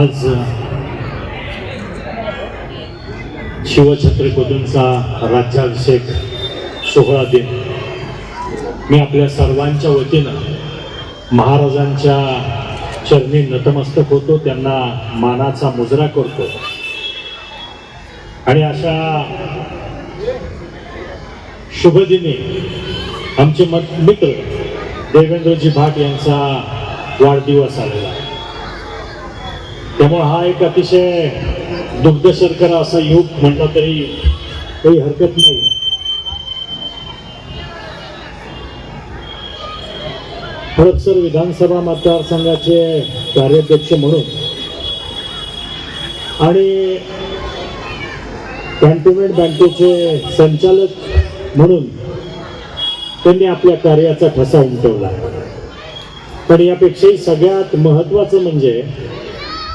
आज शिवछत्रपतींचा राज्याभिषेक सोहळा दिन. मी आपल्या सर्वांच्या वतीनं महाराजांच्या चरणी नतमस्तक होतो त्यांना मानाचा मुजरा करतो. आणि अशा शुभदिनी आमचे मत मित्र देवेंद्रजी भाट यांचा वाढदिवस आलेला आहे. त्यामुळे हा एक अतिशय दुग्ध शर्करा असा युग म्हटला तरी काही हरकत नाही. हडपसर विधानसभा मतदारसंघाचे कार्याध्यक्ष म्हणून आणि कॅन्टोन्मेंट बँकेचे संचालक म्हणून त्यांनी आपल्या कार्याचा ठसा उमटवला. पण यापेक्षाही सगळ्यात महत्वाचं म्हणजे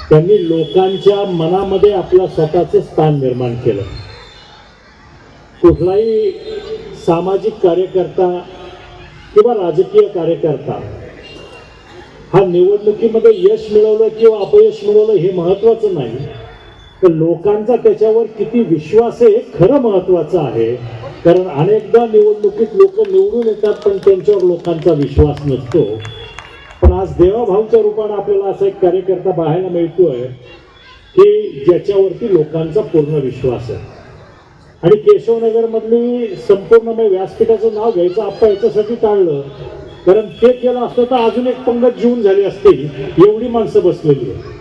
त्यांनी लोकांच्या मनामध्ये आपलं स्वतःचं स्थान निर्माण केलं. कुठलाही सामाजिक कार्यकर्ता किंवा राजकीय कार्यकर्ता हा निवडणुकीमध्ये यश मिळवलं किंवा अपयश मिळवलं हे महत्वाचं नाही. तर लोकांचा त्याच्यावर किती विश्वास आहे हे खरं महत्वाचं आहे. कारण अनेकदा निवडणुकीत लोक निवडून येतात पण त्यांच्यावर लोकांचा विश्वास नसतो. आज देवाभाऊच्या रूपानं आपल्याला असा एक कार्यकर्ता पाहायला मिळतोय की ज्याच्यावरती लोकांचा पूर्ण विश्वास आहे. आणि केशवनगरमधली संपूर्ण व्यासपीठाचं नाव घ्यायचं आपण याच्यासाठी टाळलं. कारण ते केलं असतं तर अजून एक पंगत जीवन झाली असती एवढी माणसं बसलेली आहे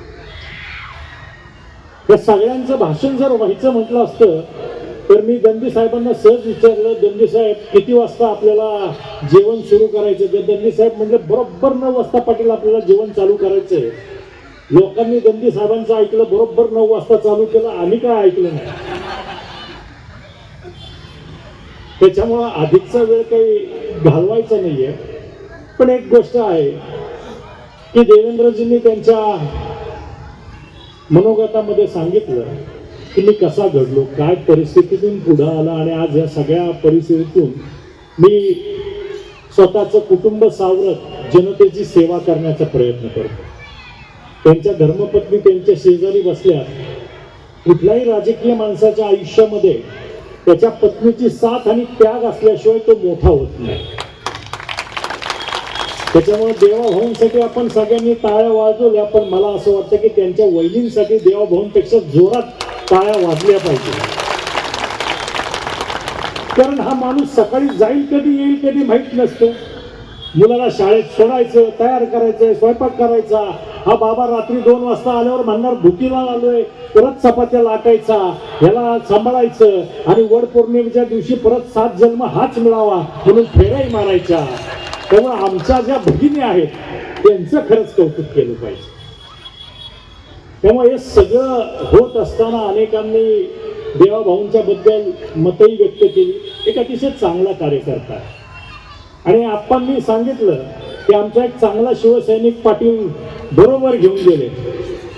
या सगळ्यांचं भाषण जर व्हायचं म्हटलं असतं तर मी दंडी साहेबांना सहज विचारलं दंडी साहेब किती वाजता आपल्याला जेवण सुरू करायचं? तर दंडी साहेब म्हणजे बरोबर नऊ वाजता पाटील आपल्याला जेवण चालू करायचंय. लोकांनी दंडी साहेबांचं ऐकलं बरोबर नऊ वाजता चालू केलं आम्ही काय ऐकलं नाही? त्याच्यामुळं अधिकचा वेळ काही घालवायचा नाहीये. पण एक गोष्ट आहे की देवेंद्रजींनी त्यांच्या मनोगतामध्ये सांगितलं की मी कसा घडलो? काय परिस्थितीतून पुढं आला? आणि आज या सगळ्या परिस्थितीतून मी स्वतःचं कुटुंब सावरत जनतेची सेवा करण्याचा प्रयत्न करतो. त्यांच्या धर्मपत्नी त्यांच्या शेजारी बसल्या. कुठल्याही राजकीय माणसाच्या आयुष्यामध्ये त्याच्या पत्नीची साथ आणि त्याग असल्याशिवाय तो मोठा होत नाही. त्याच्यामुळे देवाभाऊंसाठी आपण सगळ्यांनी टाळ्या वाजवल्या पण मला असं वाटतं की त्यांच्या वहिनींसाठी देवाभाऊंपेक्षा जोरात टाळ्या वाजल्या पाहिजे. कारण हा माणूस सकाळी जाईल कधी येईल कधी माहीत नसतो. मुलाला शाळेत सोडायचं तयार करायचं स्वयंपाक करायचा. हा बाबा रात्री दोन वाजता आल्यावर म्हणणार भुकीला आलोय परत चपात्या लाटायचा ह्याला सांभाळायचं आणि वड पौर्णिमेच्या दिवशी परत सात जन्म हाच मिळावा म्हणून फेऱ्याही मारायच्या. त्यामुळे आमच्या ज्या भगिनी आहेत त्यांचं खरंच कौतुक केलं पाहिजे. त्यामुळे हे सगळं होत असताना अनेकांनी देवाभाऊंच्या बद्दल मतही व्यक्त केली. एक अतिशय चांगला कार्यकर्ता आहे. आणि आप्पांनी सांगितलं की आमचा एक चांगला शिवसैनिक पाटील बरोबर घेऊन गेले.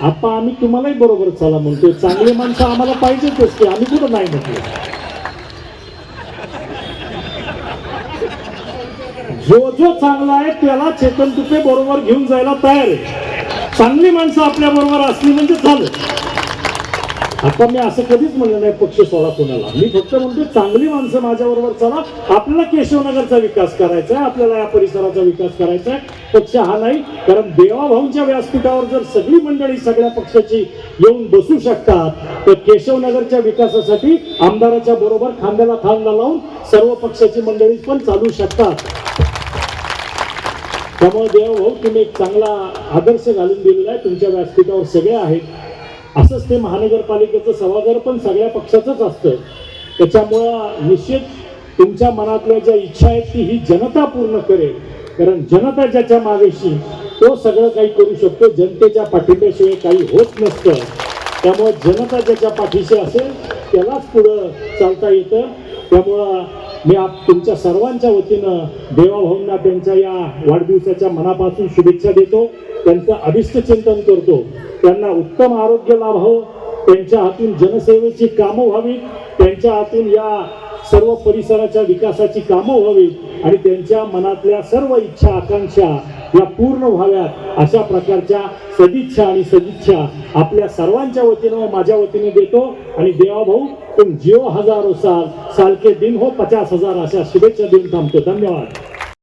आप्पा आम्ही तुम्हालाही बरोबर चला म्हणतोय. चांगली माणसं आम्हाला पाहिजेतच की आम्ही कुठं नाही म्हटलं. जो जो चांगला आहे त्याला चेतन तुपे बरोबर घेऊन जायला तयार आहे. चांगली माणसं आपल्या बरोबर असली म्हणजे झालं. आता मी असं कधीच म्हणलं नाही पक्ष सोडा कोणाला. मी फक्त म्हणतो चांगली माणसं माझ्या बरोबर चला. आपल्याला केशवनगरचा विकास करायचा आहे आपल्याला या परिसराचा विकास करायचा आहे. पक्ष हा नाही कारण देवाभाऊंच्या व्यासपीठावर जर सगळी मंडळी सगळ्या पक्षाची येऊन बसू शकतात तर केशवनगरच्या विकासासाठी आमदाराच्या बरोबर खांद्याला खांदा लावून सर्व पक्षाची मंडळी पण चालू शकतात. त्यामुळे देवभाऊ हो, तुम्ही एक चांगला आदर्श घालून दिलेला आहे. तुमच्या व्यासपीठावर सगळे आहेत. असंच ते महानगरपालिकेचं सभागार पण सगळ्या पक्षाचंच असतं. त्याच्यामुळं निश्चित तुमच्या मनातल्या ज्या इच्छा आहेत ती ही जनता पूर्ण करेल. कारण जनता ज्याच्या मागेशी तो सगळं काही करू शकतो. जनतेच्या पाठिंब्याशिवाय काही होत नसतं. त्यामुळं जनता ज्याच्या पाठीशी असेल त्यालाच पुढं चालता येतं. त्यामुळं मी आप तुमच्या सर्वांच्या वतीनं देवाभाऊंना त्यांच्या या वाढदिवसाच्या मनापासून शुभेच्छा देतो. त्यांचं अभिष्ट चिंतन करतो. त्यांना उत्तम आरोग्य लाभावं. त्यांच्या हातून जनसेवेची कामं व्हावीत. त्यांच्या हातून या सर्व परिसराच्या विकासाची कामं व्हावीत. आणि त्यांच्या मनातल्या सर्व इच्छा आकांक्षा या पूर्ण व्हाव्यात अशा प्रकारच्या सदिच्छा आणि सदिच्छा आपल्या सर्वांच्या वतीनं माझ्या वतीने देतो. आणि देवाभाऊ तुम जिओ हजारो साल साल के दिन हो पचास हजार अशा शुभेच्छा देऊन थांबतो. धन्यवाद.